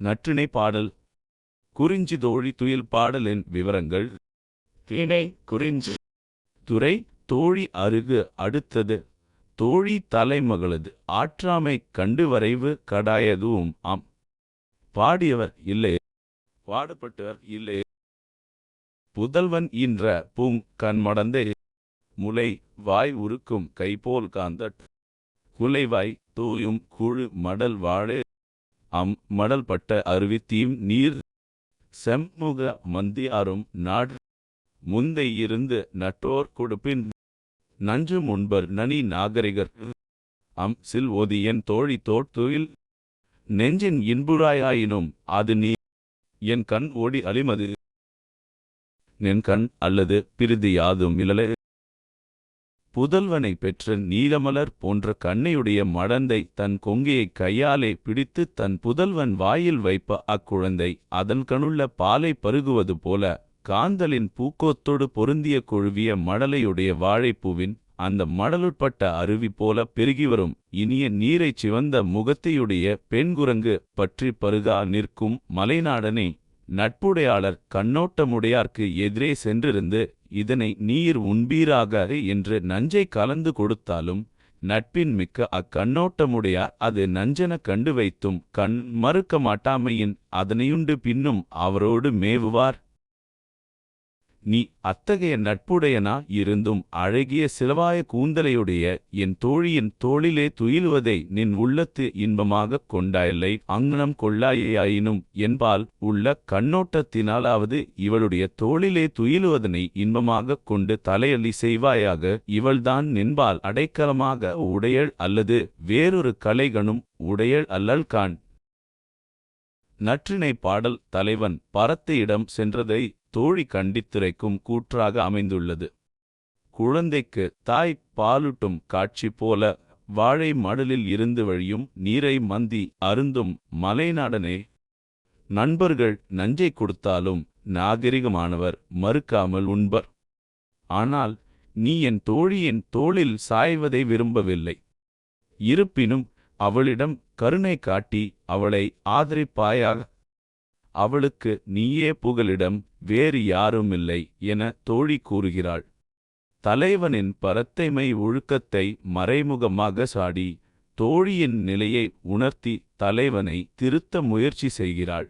நற்றிணை பாடல். குறிஞ்சி தோழி துயில் பாடலின் விவரங்கள். திணை குறிஞ்சி. துறை தோழி அருகு அடுத்தது. தோழி தலைமகளது ஆற்றாமை கண்டு வரைவு கடாயதுவும் ஆம். பாடியவர் இல்லை. பாடப்பட்டவர் இல்லை. புதல்வன் இன்ற பூங் கண்மடந்தே. முலை வாய் உருக்கும் கைபோல் காந்தட். குலைவாய் தூயும் குழு மடல் வாழே. அம் மடல்பட்ட அருவி தீம் நீர் செம்முக மந்தியாரும் நாடு முந்தை இருந்து நட்டோர் கொடுப்பின் நஞ்சு முன்பர் நனி நாகரிகர் அம் சில் ஒதியன் தோழி தோட்டுயில் நெஞ்சின் இன்புராயாயினும் அது நீ என் கண் ஓடி அழிமது. நின் கண் அல்லது பிரிதி யாதும் இலலே புதல்வனை பெற்ற நீலமலர் போன்ற கண்ணையுடைய மடந்தை தன் கொங்கையை கையாலே பிடித்து தன் புதல்வன் வாயில் வைப்ப அக்குழந்தை அதன் கணுள்ள பாலை பருகுவது போல காந்தலின் பூக்கோத்தோடு பொருந்திய கொழுவிய மடலையுடைய வாழைப்பூவின் அந்த மடலுட்பட்ட அருவி போல பெருகிவரும் இனிய நீரைச் சிவந்த முகத்தையுடைய பெண்குரங்கு பற்றி பருகா நிற்கும் மலைநாடனே நட்புடையாளர் கண்ணோட்டமுடையார்க்கு எதிரே சென்றிருந்து இதனை நீர் உண்பீராக என்று நஞ்சை கலந்து கொடுத்தாலும் நட்பின் மிக்க அக்கண்ணோட்டமுடையார் அது நஞ்சன கண்டு வைத்தும் கண் மறுக்க மாட்டாமையின் அதனையுண்டு பின்னும் அவரோடு மேவுவார். நீ அத்தகைய நட்புடையனா இருந்தும் அழகிய சிலவாய கூந்தலையுடைய என் தோழியின் தோளிலே துயிலுவதை நின் உள்ளத்து இன்பமாகக் கொண்டாயில்லை. அங்னம் கொள்ளாயேயாயினும் என்பால் உள்ள கண்ணோட்டத்தினாலாவது இவளுடைய தோளிலே துயிலுவதனை இன்பமாகக் கொண்டு தலையள்ளி செய்வாயாக. இவள்தான் நின்பால் அடைக்கலமாக உடையள் அல்லது வேறொரு கலைகனும் உடையள் அல்லல் காண். நற்றினை பாடல் தலைவன் பரத்தையிடம் சென்றதை தோழி கண்டித்துரைக்கும் கூற்றாக அமைந்துள்ளது. குழந்தைக்கு தாய் பாலூட்டும் காட்சி போல வாழை மடலில் இருந்து வழியும் நீரை மந்தி அருந்தும் மலைநாடனே. நண்பர்கள் நஞ்சை கொடுத்தாலும் நாகரிகமானவர் மறுக்காமல் உண்பர். ஆனால் நீ என் தோழியின் தோளில் சாய்வதை விரும்பவில்லை. இருப்பினும் அவளிடம் கருணை காட்டி அவளை ஆதரிப்பாயாக அவளுக்கு நீயே புகலிடம் வேறு யாருமில்லை என தோழி கூறுகிறாள். தலைவனின் பரத்தைமை ஒழுக்கத்தை மறைமுகமாக சாடி தோழியின் நிலையை உணர்த்தி தலைவனை திருத்த முயற்சி செய்கிறாள்.